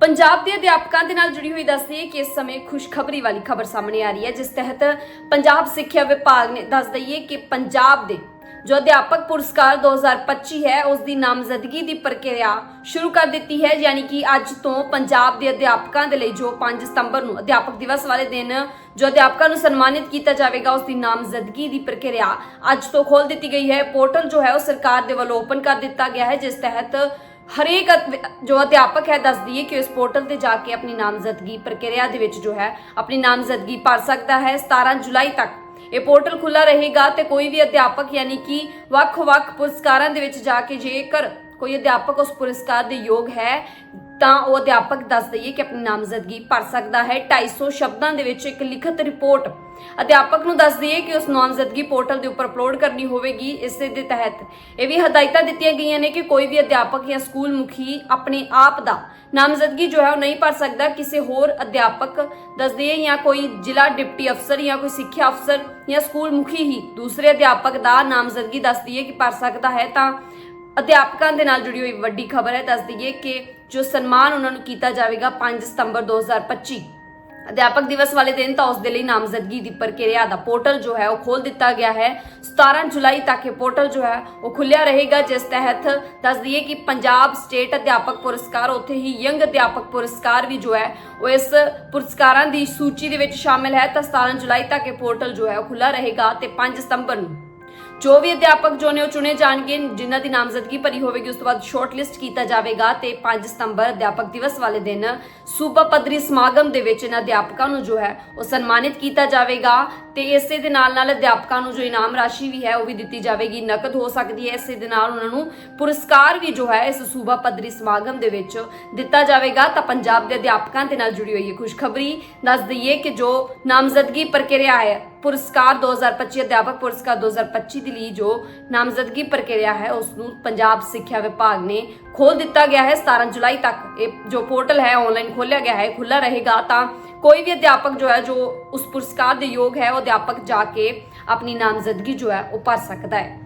ਪੰਜਾਬ ਦੇ ਅਧਿਆਪਕਾਂ ਦੇ ਨਾਲ ਜੁੜੀ ਹੋਈ ਦੱਸਦੀ ਹੈ ਕਿ ਇਸ ਸਮੇਂ ਖੁਸ਼ਖਬਰੀ ਵਾਲੀ ਖਬਰ ਸਾਹਮਣੇ ਆ ਰਹੀ ਹੈ, ਜਿਸ ਤਹਿਤ ਪੰਜਾਬ ਸਿੱਖਿਆ ਵਿਭਾਗ ਨੇ ਦੱਸ ਦਈਏ ਕਿ ਪੰਜਾਬ ਦੇ ਜੋ ਅਧਿਆਪਕ ਪੁਰਸਕਾਰ 2025 ਹੈ, ਉਸ ਦੀ ਨਾਮਜ਼ਦਗੀ ਦੀ ਪ੍ਰਕਿਰਿਆ ਸ਼ੁਰੂ ਕਰ ਦਿੱਤੀ ਹੈ, ਯਾਨੀ ਕਿ ਅੱਜ ਤੋਂ ਪੰਜਾਬ ਦੇ ਅਧਿਆਪਕਾਂ ਦੇ ਲਈ ਜੋ 5 ਸਤੰਬਰ ਨੂੰ ਅਧਿਆਪਕ ਦਿਵਸ ਵਾਲੇ ਦਿਨ ਜੋ ਅਧਿਆਪਕਾਂ ਨੂੰ ਸਨਮਾਨਿਤ ਕੀਤਾ ਜਾਵੇਗਾ, ਉਸ ਦੀ ਨਾਮਜ਼ਦਗੀ ਦੀ ਪ੍ਰਕਿਰਿਆ ਅੱਜ ਤੋਂ ਖੋਲ ਦਿੱਤੀ ਗਈ ਹੈ। ਪੋਰਟਲ ਜੋ ਹੈ, ਉਹ ਸਰਕਾਰ ਦੇ ਵੱਲੋਂ ਓਪਨ ਕਰ ਦਿੱਤਾ ਗਿਆ ਹੈ, ਜਿਸ ਤਹਿਤ ਹਰੇਕ ਜੋ ਅਧਿਆਪਕ ਹੈ ਦੱਸ ਹੈ ਕਿ ਇਸ ਪੋਰਟਲ ਤੇ ਜਾ ਕੇ ਆਪਣੀ ਨਾਮਜ਼ਦਗੀ ਪ੍ਰਕਿਰਿਆ ਦੇ ਵਿੱਚ ਜੋ ਹੈ, ਆਪਣੀ ਨਾਮਜ਼ਦਗੀ ਭਰ ਸਕਦਾ ਹੈ 17 ਜੁਲਾਈ ਤੱਕ। ਇਹ ਪੋਰਟਲ ਖੁੱਲਾ ਰਹੇਗਾ ਤੇ ਕੋਈ ਵੀ ਅਧਿਆਪਕ ਯਾਨੀ ਕਿ ਵੱਖ-ਵੱਖ ਪੁਰਸਕਾਰਾਂ ਦੇ ਵਿੱਚ ਜਾ ਕੇ ਜੇਕਰ ਕੋਈ ਅਧਿਆਪਕ ਉਸ ਪੁਰਸਕਾਰ ਦੇ ਯੋਗ ਹੈ, ਤਾਂ ਉਹ ਅਧਿਆਪਕ ਦੱਸ ਦਈਏ ਕਿ ਆਪਣੀ ਨਾਮਜ਼ਦਗੀ ਭਰ ਸਕਦਾ ਹੈ। 250 ਸ਼ਬਦਾਂ ਦੇ ਵਿੱਚ ਇੱਕ ਲਿਖਤ ਰਿਪੋਰਟ ਅਧਿਆਪਕ ਨੂੰ ਦੱਸ ਦਈਏ ਕਿ ਉਸ ਨਾਮਜ਼ਦਗੀ ਪੋਰਟਲ ਦੇ ਉੱਪਰ ਅਪਲੋਡ ਕਰਨੀ ਹੋਵੇਗੀ, ਇਸੇ ਦੇ ਤਹਿਤ। ਇਹ ਵੀ ਹਦਾਇਤਾਂ ਦਿੱਤੀਆਂ ਗਈਆਂ ਨੇ ਕਿ ਕੋਈ ਵੀ ਅਧਿਆਪਕ ਜਾਂ ਸਕੂਲ ਮੁਖੀ ਆਪਣੇ ਆਪ ਦਾ ਨਾਮਜ਼ਦਗੀ ਜੋ ਹੈ ਉਹ ਨਹੀਂ ਭਰ ਸਕਦਾ। ਕਿਸੇ ਹੋਰ ਅਧਿਆਪਕ ਦੱਸ ਦਈਏ ਜਾਂ ਕੋਈ ਜ਼ਿਲ੍ਹਾ ਡਿਪਟੀ ਅਫਸਰ ਜਾਂ ਕੋਈ ਸਿੱਖਿਆ ਅਫਸਰ ਜਾਂ ਸਕੂਲ ਮੁਖੀ ਹੀ ਦੂਸਰੇ ਅਧਿਆਪਕ ਦਾ ਨਾਮਜ਼ਦਗੀ ਦੱਸ ਦਈਏ ਕਿ ਭਰ ਸਕਦਾ ਹੈ ਤਾਂ ਅਧਿਆਪਕਾਂ ਦੇ ਨਾਲ ਜੁੜੀ ਹੋਈ ਵੱਡੀ ਖਬਰ ਹੈ। ਦੱਸ ਦਈਏ ਕਿ ਜੋ ਸਨਮਾਨ ਉਹਨਾਂ ਨੂੰ ਕੀਤਾ ਜਾਵੇਗਾ 5 ਸਤੰਬਰ 2025 ਅਧਿਆਪਕ ਦਿਵਸ ਵਾਲੇ ਦਿਨ ਤਾਂ ਉਸ ਦੇ ਲਈ ਨਾਮਜ਼ਦਗੀ ਦੀ ਪ੍ਰਕਿਰਿਆ ਦਾ ਪੋਰਟਲ ਜੋ ਹੈ ਉਹ ਖੋਲ ਦਿੱਤਾ ਗਿਆ ਹੈ। 17 ਜੁਲਾਈ ਤੱਕ ਇਹ ਪੋਰਟਲ ਜੋ ਹੈ ਉਹ ਖੁੱਲਿਆ ਰਹੇਗਾ, ਜਿਸ ਤਹਿਤ ਦੱਸ ਦਈਏ ਕਿ ਪੰਜਾਬ ਸਟੇਟ ਅਧਿਆਪਕ ਪੁਰਸਕਾਰ, ਉੱਥੇ ਹੀ ਯੰਗ ਅਧਿਆਪਕ ਪੁਰਸਕਾਰ ਵੀ ਜੋ ਹੈ, ਉਹ ਇਸ ਪੁਰਸਕਾਰਾਂ ਦੀ ਸੂਚੀ ਦੇ ਵਿੱਚ ਸ਼ਾਮਿਲ ਹੈ। ਤਾਂ 17 ਜੁਲਾਈ ਤੱਕ ਇਹ ਪੋਰਟਲ ਜੋ ਹੈ ਉਹ ਖੁੱਲਾ ਰਹੇਗਾ ਤੇ 5 ਸਤੰਬਰ ਨੂੰ ਜੋ ਵੀ ਅਧਿਆਪਕ ਜੋ ਨੇ ਉਹ ਚੁਣੇ ਜਾਣਗੇ, ਜਿਨ੍ਹਾਂ ਦੀ ਨਾਮਜ਼ਦਗੀ ਭਰੀ ਹੋਵੇਗੀ, ਉਸ ਤੋਂ ਬਾਅਦ ਸ਼ਾਰਟਲਿਸਟ ਕੀਤਾ ਜਾਵੇਗਾ ਤੇ 5 ਸਤੰਬਰ ਅਧਿਆਪਕ ਦਿਵਸ ਵਾਲੇ ਦਿਨ ਸੂਬਾ ਪੱਧਰੀ ਸਮਾਗਮ ਦੇ ਵਿੱਚ ਇਹਨਾਂ ਅਧਿਆਪਕਾਂ ਨੂੰ ਜੋ ਹੈ ਉਹ ਸਨਮਾਨਿਤ ਕੀਤਾ ਜਾਵੇਗਾ ਤੇ ਇਸੇ ਦੇ ਨਾਲ ਨਾਲ ਅਧਿਆਪਕਾਂ ਨੂੰ ਜੋ ਇਨਾਮ ਰਾਸ਼ੀ ਵੀ ਹੈ ਉਹ ਵੀ ਦਿੱਤੀ ਜਾਵੇਗੀ, ਨਕਦ ਹੋ ਸਕਦੀ ਹੈ। ਇਸੇ ਦੇ ਨਾਲ ਉਹਨਾਂ ਨੂੰ ਪੁਰਸਕਾਰ ਵੀ ਜੋ ਹੈ ਇਸ ਸੂਬਾ ਪੱਧਰੀ ਸਮਾਗਮ ਦੇ ਵਿੱਚ ਦਿੱਤਾ ਜਾਵੇਗਾ। ਤਾਂ ਪੰਜਾਬ ਦੇ ਅਧਿਆਪਕਾਂ ਦੇ ਨਾਲ ਜੁੜੀ ਹੋਈ ਇਹ ਖੁਸ਼ਖਬਰੀ ਦੱਸ ਦਈਏ ਕਿ ਜੋ ਨਾਮਜ਼ਦਗੀ ਪ੍ਰਕਿਰਿਆ ਹੈ ਪੁਰਸਕਾਰ 2025 ਅਧਿਆਪਕ ਪੁਰਸਕਾਰ 2025 ਦੇ ਲਈ ਜੋ ਨਾਮਜ਼ਦਗੀ ਪ੍ਰਕਿਰਿਆ ਹੈ ਉਸ ਨੂੰ ਪੰਜਾਬ ਸਿੱਖਿਆ ਵਿਭਾਗ ਨੇ ਖੋਲ ਦਿੱਤਾ ਗਿਆ ਹੈ। 17 ਜੁਲਾਈ ਤੱਕ ਇਹ ਜੋ ਪੋਰਟਲ ਹੈ ਆਨਲਾਈਨ ਖੋਲਿਆ ਗਿਆ ਹੈ ਖੁੱਲਾ ਰਹੇਗਾ। ਤਾਂ ਕੋਈ ਵੀ ਅਧਿਆਪਕ ਜੋ ਹੈ, ਜੋ ਉਸ ਪੁਰਸਕਾਰ ਦੇ ਯੋਗ ਹੈ, ਉਹ ਅਧਿਆਪਕ ਜਾ ਕੇ ਆਪਣੀ ਨਾਮਜ਼ਦਗੀ ਜੋ ਹੈ, ਉਹ ਭਰ ਸਕਦਾ ਹੈ।